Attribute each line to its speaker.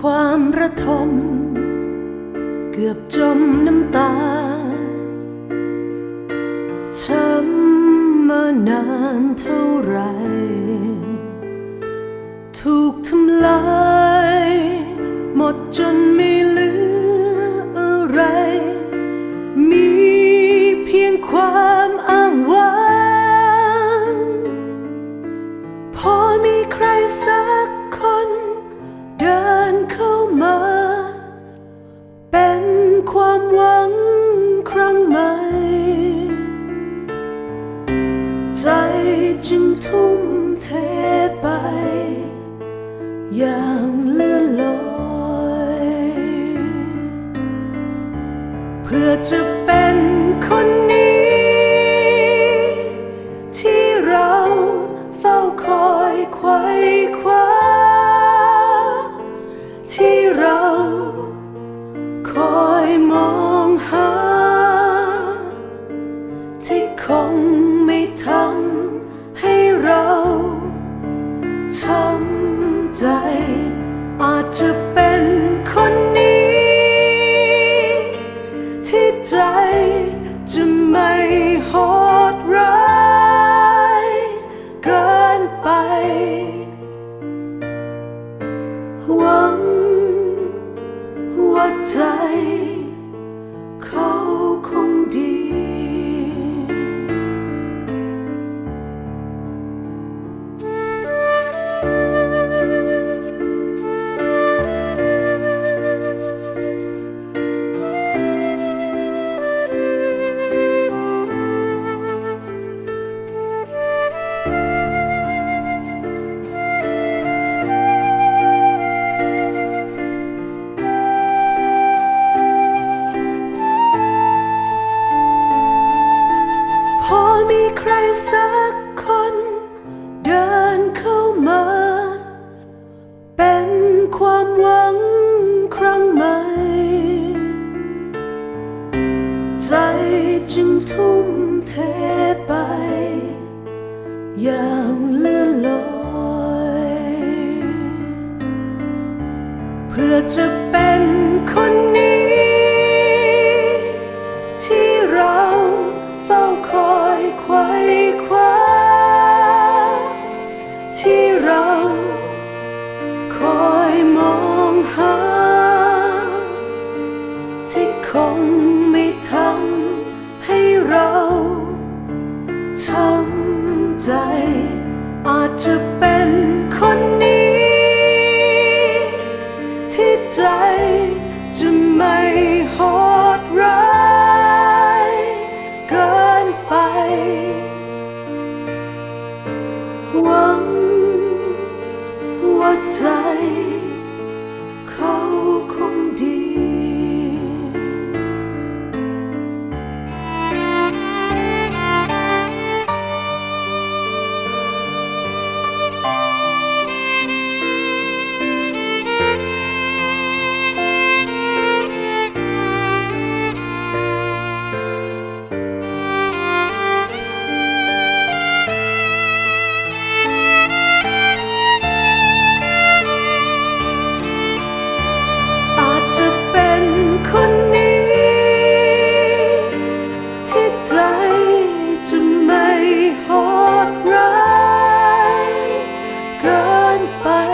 Speaker 1: ความระทม เกือบจมน้ำตา ช้ำมานานเท่าไร ถูกทำลาย หมดจนมี ไป อย่างเลื่อนลอย เพื่อจะเป็นคนนี้ ที่เราเฝ้าคอยไขว้คว้า ที่เราคอยมองหา ที่คง เป็นคนนี้ ที่เราเฝ้าคอยไขว้คว้า ที่เราคอยมองหา ที่คงไม่ทำให้เราช้ำใจ อาจจะเป็น หวังว่าใจ กิ